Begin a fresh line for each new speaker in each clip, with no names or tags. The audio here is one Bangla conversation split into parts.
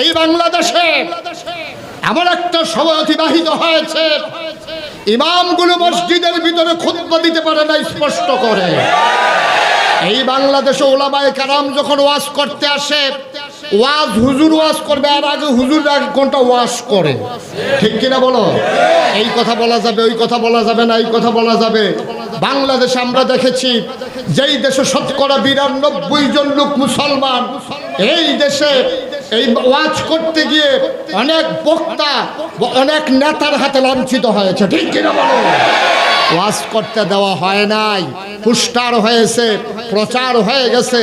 এই বাংলাদেশে এমন একটা সময় অতিবাহিত হয়েছে। ইমামগুলো মসজিদের ভিতরে খুতবা দিতে পারে না স্পষ্ট করে। এই বাংলাদেশে ওলামায়ে কারাম যখন ওয়াজ করতে আসে, ওয়াজ হুজুর ওয়াজ করবে আর আগে হুজুর আগে কোনটা ওয়াজ করে। ঠিক কিনা বলো? এই কথা বলা যাবে, ওই কথা বলা যাবে না, এই কথা বলা যাবে। বাংলাদেশে আমরা দেখেছি, যেই দেশে শতকরা বিরানব্বই জন লোক মুসলমান, এই দেশে এই ওয়াজ করতে গিয়ে অনেক বক্তা অনেক নেতার হাতে লাঞ্ছিত হয়েছে, ঠিক কিনা বলো? ওয়াজ করতে দেওয়া হয় নাই পুস্টার হয়েছে, প্রচার হয়ে গেছে,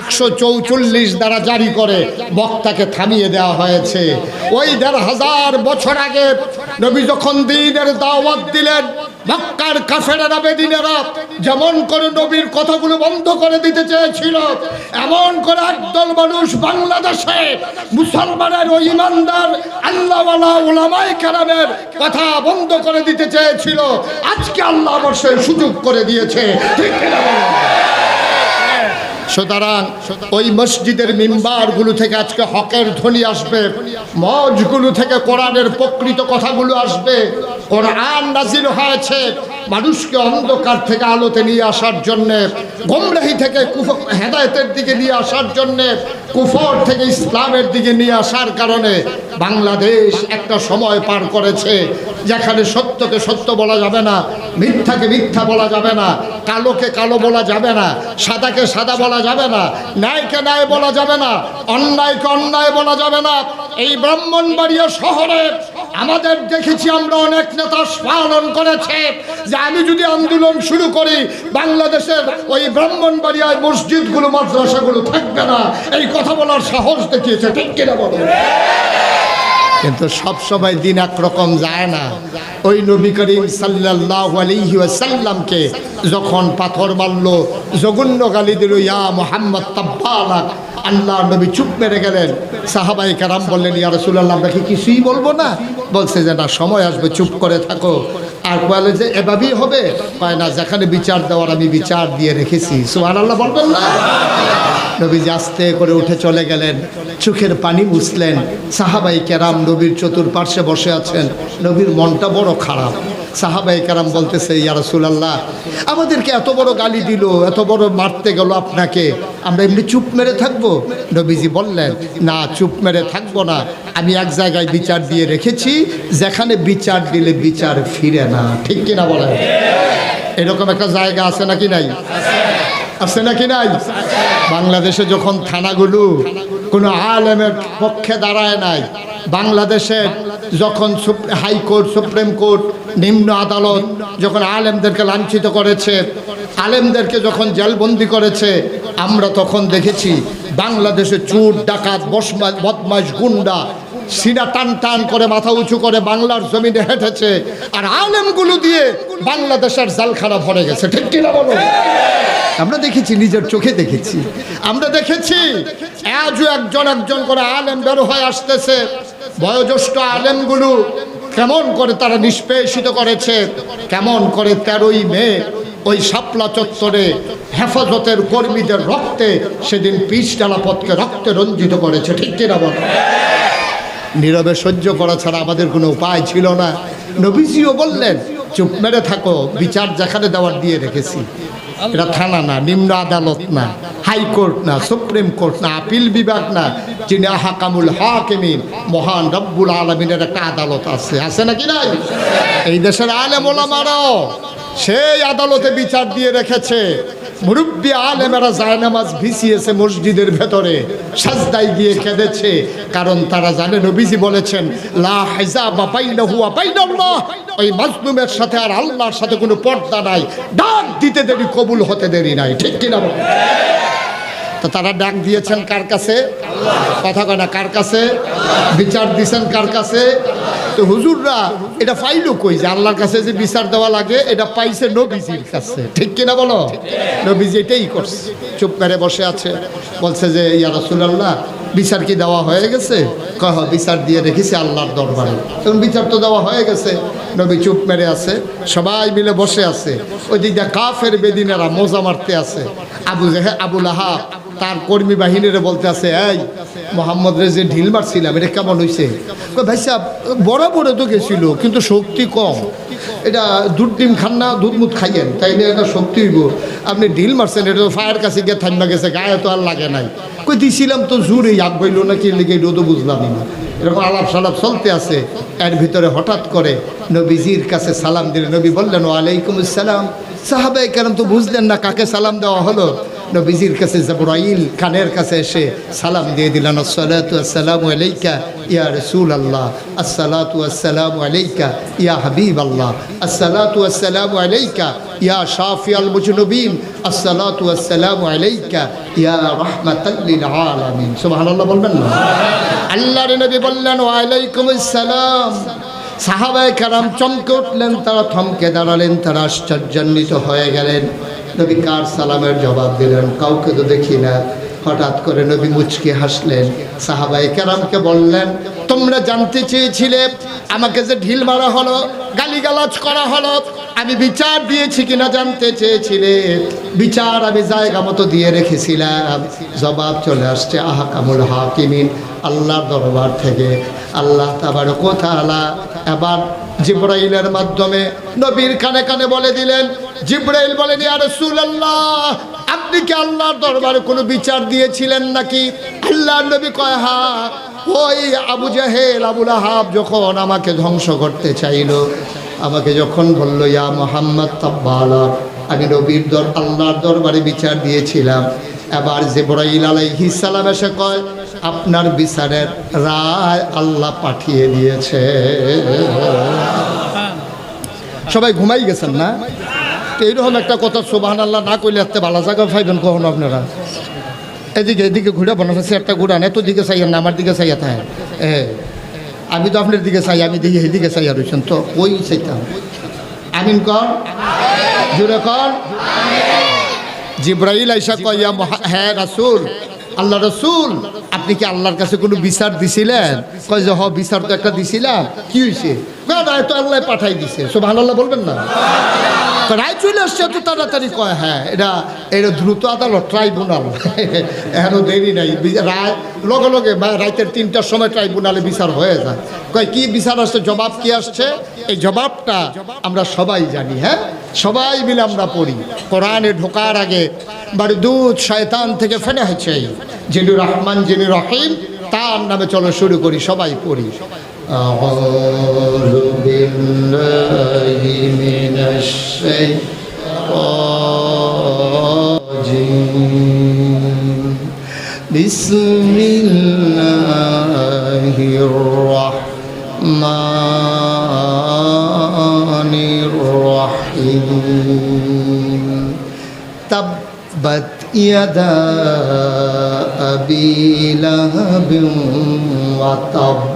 একশো চৌচল্লিশ দ্বারা জারি করে বক্তাকে থামিয়ে দেওয়া হয়েছে। ওই দেড় হাজার বছর আগে নবী যখন দিনের দাওয়াত দিলেন মক্কার কাফেরেরা বেদিনেরা যেমন করে নবীর কথাগুলো বন্ধ করে দিতে চেয়েছিল, এমন করে একদল মানুষ বাংলাদেশে মুসলমানের ওই ইমানদার আল্লাহওয়ালা ওলামাই কালামের কথা বন্ধ করে দিতে চেয়েছিল। আজকে আল্লাহ অবশ্যই সুযোগ করে দিয়েছে। ঠিক কিনা? সুতরাং ওই মসজিদের মিম্বারগুলো থেকে আজকে হকের ধ্বনি আসবে, মজগুলো থেকে কোরআনের প্রকৃত কথাগুলো আসবে। কোরআন নাজিল হয়েছে মানুষকে অন্ধকার থেকে আলোতে নিয়ে আসার জন্যে, গোমরাহি থেকে কুফ- হেদায়েতের দিকে নিয়ে আসার জন্যে, কুফর থেকে ইসলামের দিকে নিয়ে আসার কারণে বাংলাদেশ একটা সময় পার করেছে যেখানে সত্যকে সত্য বলা যাবে না, মিথ্যাকে মিথ্যা বলা যাবে না, কালোকে কালো বলা যাবে না, সাদাকে সাদা বলা যাবে না, ন্যায়কে ন্যায় বলা যাবে না, অন্যায়কে অন্যায় বলা যাবে না। এই ব্রাহ্মণবাড়িয়া শহরে আমাদের দেখেছি আমরা অনেক নেতা পালন করেছে যে আমি যদি আন্দোলন শুরু করি, বাংলাদেশের ওই ব্রাহ্মণবাড়িয়ায় মসজিদগুলো, মাদ্রাসাগুলো থাকবে না। এই কথা বলার সাহস দেখিয়েছে, ঠিক কিনা বলো? কিন্তু সব সময় দিন একরকম যায় না। ওই নবী করিম সাল্লাহ আলাইহি ওয়াসাল্লামকে যখন পাথর মারল, জঘন্য গালি দিল, ইয়া মোহাম্মদ তাব্বালাক আল্লাহ নবী চুপ মেরে গেলেন। সাহাবাই কারাম বললেন, ইয়া রসুল্লাহ আমরা কি কিছুই বলব না? বলছে, যে না, সময় আসবে, চুপ করে থাকো। আর বলে যে, এভাবেই হবে? কয়, না, যেখানে বিচার দেওয়ার আমি বিচার দিয়ে রেখেছি। সুহান আল্লাহ বলবেন না? নবীজি আস্তে করে উঠে চলে গেলেন। চোখের পানি মুছলেন। সাহাবাই কেরাম নবীর চতুর্পার্শ্বে বসে আছেন। নবীর মনটা বড় খারাপ। সাহাবাই কেরাম বলতেছে, ইয়া রাসূলুল্লাহ, আমাদেরকে এত বড় গালি দিল, এত বড় মারতে গেল আপনাকে। আমরা এমনি চুপ মেরে থাকব? নবীজি বললেন, না, চুপ মেরে থাকব না। আমি এক জায়গায় বিচার দিয়ে রেখেছি। যেখানে বিচার দিলে বিচার ফিরে না। ঠিক কিনা বলেন? এরকম একটা জায়গা আছে নাকি নাই? আছে নাকি নাই? বাংলাদেশে যখন থানাগুলো কোনো আলেমের পক্ষে দাঁড়ায় নাই, বাংলাদেশে যখন হাইকোর্ট, সুপ্রিম কোর্ট, নিম্ন আদালত যখন আলেমদেরকে লাঞ্ছিত করেছে, আলেমদেরকে যখন জেলবন্দি করেছে, আমরা তখন দেখেছি বাংলাদেশে চুর, ডাকাত বদমাস গুন্ডা, সিনা টান টান করে মাথা উঁচু করে বাংলার জমিনে হেঁটেছে, আর আলেমগুলো দিয়ে বাংলাদেশের জালখানা ভরে গেছে। ঠিক কিনা বলো? আমরা দেখেছি, নিজের চোখে দেখেছি। আমরা দেখেছি, আজও একজন একজন করে আলেম বের হয়ে আসতেছে। বয়োজ্যেষ্ঠ আলেমগুলো কেমন করে তারা নিষ্পেষিত করেছে? কেমন করে তেরোই মে ওই শাপলা চত্বরে হেফাজতের কর্মীদের রক্তে সেদিন পিচ ডালাপথকে রক্তে রঞ্জিত করেছে, ঠিক কিনা বলো? নীরবে সহ্য করা ছাড়া আমাদের কোনো উপায় ছিল না। নবীজিও বললেন, চুপ মেরে থাকো, বিচার যেখানে দেওয়ার দিয়ে রেখেছি। এটা থানা না, নিম্ন আদালত না, হাইকোর্ট না, সুপ্রিম কোর্ট না, আপিল বিভাগ না, যিনি হাকামুল হাকিমিন, মহান রব্বুল আলমিনের একটা আদালত আছে। আছে নাকি নাই? এই দেশের আলেম ওলামারাও সেই আদালতে বিচার দিয়ে রেখেছে। মুরব্বী আলেমেরা জায়নামাজ ভিসিয়েছে মসজিদের ভেতরে, সাজদায় গিয়ে কেঁদেছে, কারণ তারা জানে, নবীজি বলেছেন, লা হাইজা বা বাইনাহু ওয়া বাইনাল্লাহ। ওই মাজলুমের সাথে আর আল্লাহর সাথে কোনো পর্দা নাই। ডাক দিতে দেরি, কবুল হতে দেরি নাই। ঠিক কিনা? তো তারা ডাক দিয়েছেন কার কাছে? কথা কয় না কার কাছে? বিচার দিছেন কার কাছে? তো হুজুররা এটা পাইলো কই যে আল্লাহর কাছে যে বিচার দেওয়া লাগে এটা পাইছে নবীজির কাছে। ঠিক কিনা বলো? নবীজি এটাই করছে। চুপ মেরে বসে আছে। বলছে যে ইয়া রাসূলুল্লাহ বিচার কি দেওয়া হয়ে গেছে? কয় "হ, বিচার দিয়ে রেখেছি আল্লাহর দরবারে। তখন বিচার তো দেওয়া হয়ে গেছে। নবী চুপ মেরে আছে। সবাই মিলে বসে আছে। ওই দিক দিয়ে কাফের বেদিনেরা মোজা মারতে আছে। আবু জেহে আবুল আহাব তার কর্মী বাহিনীরে বলতে আছে, এই মোহাম্মদ যে ঢিল মারছিলাম, এটা কেমন হয়েছে ভাই সাহেব বরাবরে তো গেছিল, কিন্তু শক্তি কম। এটা দুধ ডিম খান না, দুধ মুধ খাইয়েন তাই না এটা শক্তি হইব। আপনি ঢিল মারছেন, এটা তো ফায়ার কাছে গিয়ে থাইমা গেছে, গায়ে তো আর লাগে নাই। কই দিছিলাম তো জোরে আগ বইল না কি লিখে এটাও তো বুঝলামই না। এরকম আলাপ সালাপ চলতে আছে। এর ভিতরে হঠাৎ করে নবীজির কাছে সালাম দিলেন নবী বললেন, ওয়ালাইকুম আসসালাম। সাহাবাই কেন তো বুঝলেন না কাকে সালাম দেওয়া হলো। নবীজির কাছে জবরাইল খানের কাছে এসে সালাম দিয়ে দিলেন আসসালামু আলাইকা ইয়া রসুল আল্লাহ আসসালাতু আসসালামু আলাইকা ইয়া হাবিব আল্লাহ আসসালাতু আসসালামু আলাইকা ইয়া শাফি আল মুজনবিন, আসসালাতু আসসালামু আলাইকা ইয়া রাহমাতাল লিল আলামিন। সুবহানাল্লাহ বলবেন না? আল্লাহর নবী বললেন ওয়ালাইকুম আসসালাম সাহাবায়ে কারাম চমকে উঠলেন, তারা থমকে দাঁড়ালেন, তারা আশ্চর্যান্বিত হয়ে গেলেন। নবী কার সালামের জবাব দিলেন? কাউকে তো দেখি না। হঠাৎ করে নবী মুচকি হাসলেন। সাহাবাই কেরামকে বললেন, তোমরা জানতে চেয়েছিলে, আমাকে যে ঢিল মারা হলো, গালিগালাজ করা হলো, আমি বিচার দিয়েছি কিনা জানতে চেয়েছিলে। বিচার আমি জায়গা মতো দিয়ে রেখেছিলাম। জবাব চলে আসছে আহাকামুল হাকিমিন, আল্লাহর দরবার থেকে। আল্লাহ তাবার কোথালা এবার জিব্রাইলের মাধ্যমে নবীর কানে কানে বলে দিলেন জিব্রাইল বলেন ইয়া রাসূলুল্লাহ, আপনি কি আল্লাহর দরবারে কোনো বিচার দিয়েছিলেন নাকি? আল্লাহর নবী কয়, হা, ওই আবু জাহেল আবুল আহাব যখন আমাকে ধ্বংস করতে চাইলো, আমাকে যখন বলল, ইয়া মোহাম্মদ তাব্বালা, আমি নবীর দর, আল্লাহর দরবারে বিচার দিয়েছিলাম। এবার জিব্রাইল আলাইহিস সালাম এসে কয়, আপনার বিচারের রায় আল্লাহ পাঠিয়ে দিয়েছে। সবাই ঘুমাই গেছেন না? তো এইরকম একটা কথা সোবাহান আল্লাহ না করলে এত ভালো জায়গা পাইবেন কখন আপনারা? এদিকে এদিকে ঘুরে বানানো একটা ঘুরান এত দিকে চাইয়েন না আমার দিকে চাইয়া থাকে এ আমি তো আপনার দিকে চাই আমি দিকে এদিকে চাইয়া রয়েছেন তো ওই চাইতাম। আমিন কর জুড়ে কর। জিব্রাইল আইসা মহা- হ্যাঁ রাসূল আল্লাহ রসুল আপনি কি আল্লাহর কাছে কোনো বিচার দিছিলেন? কয় যে হ বিচার তো একটা দিছিলাম কি হয়েছে কয়, তো আল্লাহ পাঠাই দিছে। সব ভালো আল্লাহ বলবেন না? কয়, রায় চলে আসছে এত তাড়াতাড়ি কয় হ্যাঁ এটা এটা দ্রুত আদালত, ট্রাইব্যুনাল। এখনও দেরি নাই। রায়, লগে লগে রাতের তিনটার সময় ট্রাইব্যুনালে বিচার হয়ে যায়। কয়, কি বিচার আসছে, জবাব কি আসছে? এই জবাবটা আমরা সবাই জানি হ্যাঁ? সবাই মিলে আমরা পড়ি। কোরআনে ঢোকার আগে বাড়ি দুধ শয়তান থেকে ফেলে হয়েছে। যিনি রহমান যিনি রহিম, তার নামে চলো শুরু করি, সবাই পড়ি। بسم الله الرحمن الرحيم. تبت يدا أبي لهب وتب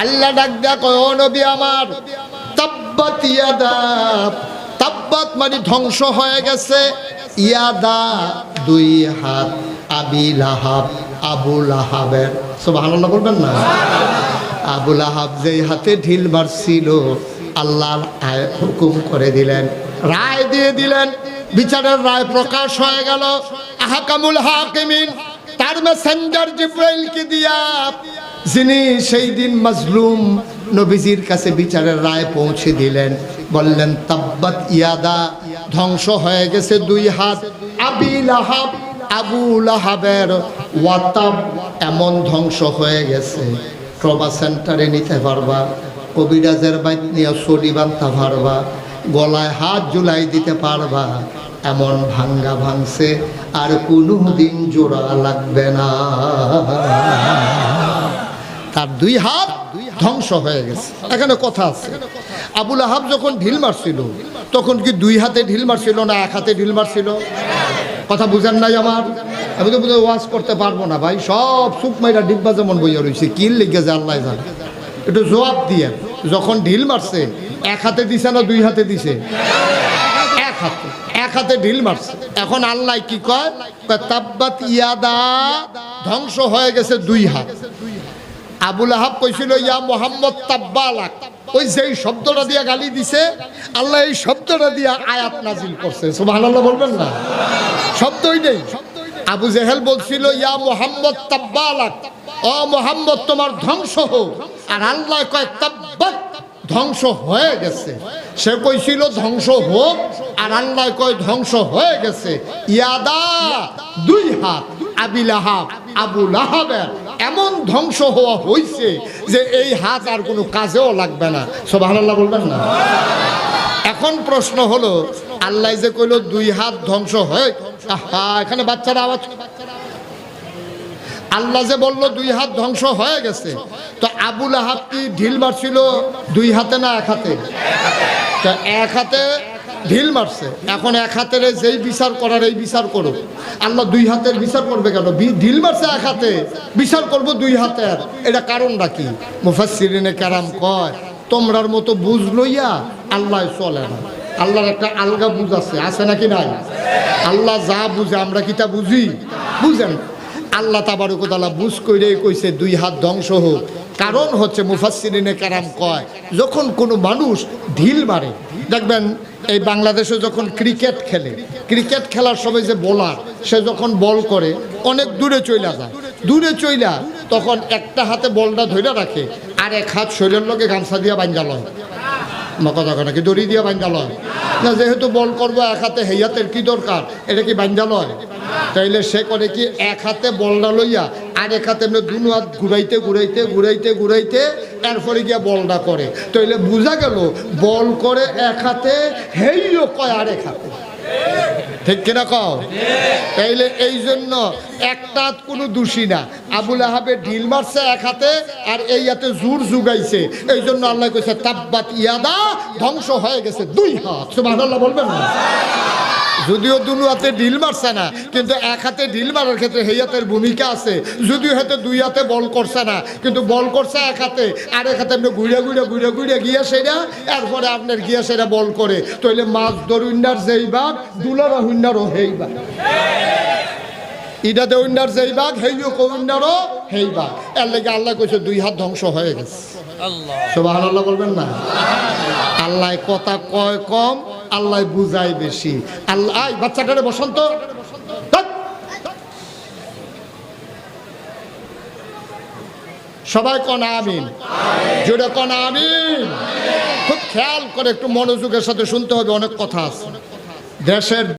আল্লাহ ডাক ও নবী আমার, তাব্বাত ইয়াদা। তাব্বাত মানে ধ্বংস হয়ে গেছে। ইয়াদা দুই হাত, আবি লাহাব, আবু লাহাবের। সুবহানাল্লাহ বলবেন না? আবু লাহাব যেই হাতে ঢিল মারছিল আল্লাহ হুকুম করে দিলেন। রায় দিয়ে দিলেন। বিচারের রায় প্রকাশ হয়ে গেল। আহাকামুল হাকিমিন তার মেসেঞ্জার জিব্রাইলকে দিয়া যিনি সেই দিন মাজলুম নবীজির কাছে বিচারের রায় পৌঁছে দিলেন। বললেন, তাব্বাত ইয়াদা, ধ্বংস হয়ে গেছে দুই হাত। আবি লাহাব, আবু লাহাবের ওয়াতাব এমন ধ্বংস হয়ে গেছে। ট্রমা সেন্টারে নিতে পারবা, কবিরাজের বাইক নিয়ে বানতে পারবা, গলায় হাত জুলাই দিতে পারবা। এমন ভাঙ্গা ভাঙছে, আর কোনো দিন জোড়া লাগবে না। তার দুই হাত ধ্বংস হয়ে গেছে। এখানে কথা আছে। আবুল আহাব যখন ঢিল মারছিল, তখন কি দুই হাতে ঢিল মারছিল না এক হাতে ঢিল মারছিল? কথা বুঝেন নাই আমার? আমি তো বোধহয় ওয়াজ করতে পারব না ভাই। সব সুপ মাইরা ডিব্বা যেমন বইয়া রয়েছে কিল লেগে যে আল্লাহ জানে। একটু জবাব দিয়ে, যখন ঢিল মারছে, এক হাতে দিছে না দুই হাতে দিছে? এক হাতে ঢিল মারছে। এখন আল্লাহ কি কয়? তাব্বাত ইয়াদা, ধ্বংস হয়ে গেছে দুই হাত। আবুল আহাব কইছিল, ইয়া মোহাম্মদ তাব্বালাক। ওই যেই শব্দটা দিয়া গালি দিছে, আল্লাহ এই শব্দটা দিয়া আয়াত নাজিল করছে। সুবহানাল্লাহ বলবেন না? শব্দই নেই। আবু জেহেল বলছিল, ইয়া মোহাম্মদ তাব্বালাক। ও মোহাম্মদ, তোমার ধ্বংস হোক। আর আল্লাহ কয়, তাব্বাত ধ্বংস হয়ে গেছে। সে কইছিল, ধ্বংস হোক। আর আল্লাহ কয়, ধ্বংস হয়ে গেছে। ইয়াদা, দুই হাত, আবি লাহাব, আবু লাহাবের এমন ধ্বংস হওয়া হইছে যে এই হাত আর কোনো কাজেও লাগবে না। সোভানাল্লাহ বলবেন না? এখন প্রশ্ন হলো, আল্লাহ যে কইলো, দুই হাত ধ্বংস হয়ে এখানে বাচ্চারা আওয়াজ আল্লাহ যে বলল, দুই হাত ধ্বংস হয়ে গেছে। তো আবুল আহাব কি ঢিল মারছিল? দুই হাতে না এক হাতে? তা এক হাতে ঢিল মারছে। এখন এক হাতের যেই বিচার করার, এই বিচার করো। আল্লাহ দুই হাতের বিচার করবে কেন? ঢিল মারছে এক হাতে, বিচার করব দুই হাতের। এটা কারণটা কি? মুফাসসিরিনে কারাম কয়, তোমরার মতো বুঝ লইয়া আল্লাহ চলে না। আল্লাহর একটা আলগা বুঝ আছে। আছে নাকি নাই? আল্লাহ যা বুঝে, আমরা কি তা বুঝি? বুঝেন। আল্লাহ তাবারুকতালা বুঝ কইরে কইছে দুই হাত ধ্বংস হোক। কারণ হচ্ছে মুফাসসিরিনে কারাম কয়, যখন কোনো মানুষ ঢিল মারে, দেখবেন এই বাংলাদেশে যখন ক্রিকেট খেলে, ক্রিকেট খেলার সময় যে বোলার, সে যখন বল করে, অনেক দূরে চইলা যায়। দূরে চইলা তখন একটা হাতে বলটা ধরে রাখে, আর এক হাত শরীরের লোকে গামছা দিয়া বাঞ্জা লয়। আমার থাকে নাকি দড়ি দিয়ে বান্ধা লয়। না, যেহেতু বল করব এক হাতে হেয়াতের কি দরকার? এটা কি বান্ধা লয়? তাইলে সে করে কি এক হাতে বলটা লইয়া আর এক হাতে এমনি দুনো হাত ঘুরাইতে ঘুরাইতে ঘুরাইতে ঘুরাইতে এরপরে গিয়া বলটা করে। তাইলে বোঝা গেল, বল করে এক হাতে, হেইও কয় আর এক হাতে। ঠিক কিনা কও? তাইলে এই জন্য একটা কোনো দোষী না। আবুল আহাবে ঢিল মারছে এক হাতে আর এই হাতে জোর জুগাইছে। এই জন্য আল্লাহ কইছে, তাব্বাত ইয়াদা ধ্বংস হয়ে গেছে দুই হাত। সুবহানাল্লাহ বলবেন না? যদিও দুনু হাতে ঢিল মারছে না, কিন্তু এক হাতে ঢিল মারার ক্ষেত্রে সেই হাতের ভূমিকা আছে। যদিও হাতে দুই হাতে বল করছে না, কিন্তু বল করছে এক হাতে আর এক হাতে আপনি ঘুরে ঘুরে ঘুরে ঘুরে গিয়া সেটা এরপরে আপনার গিয়া সেটা বল করে। তাইলে মাছ ধরুন্নার যেই বা দুলারা হুন্নারও সেই বাঘ ইটাতে উন্নার যেই বাঘ হেইও কউন্নারও হেই বাঘ। এর লেগে আল্লাহ কইছে দুই হাত ধ্বংস হয়ে গেছে। সুবাহ আল্লাহ বলবেন না? আল্লাহ কথা কয় কম আল্লাহ বুঝায় বেশি। আল্লাহ আই বাচ্চাটারে বসন্ত সবাই কন আমিন? জোরে কন আমিন। খুব খেয়াল করে একটু মনোযোগের সাথে শুনতে হবে অনেক কথা আছে। দেশের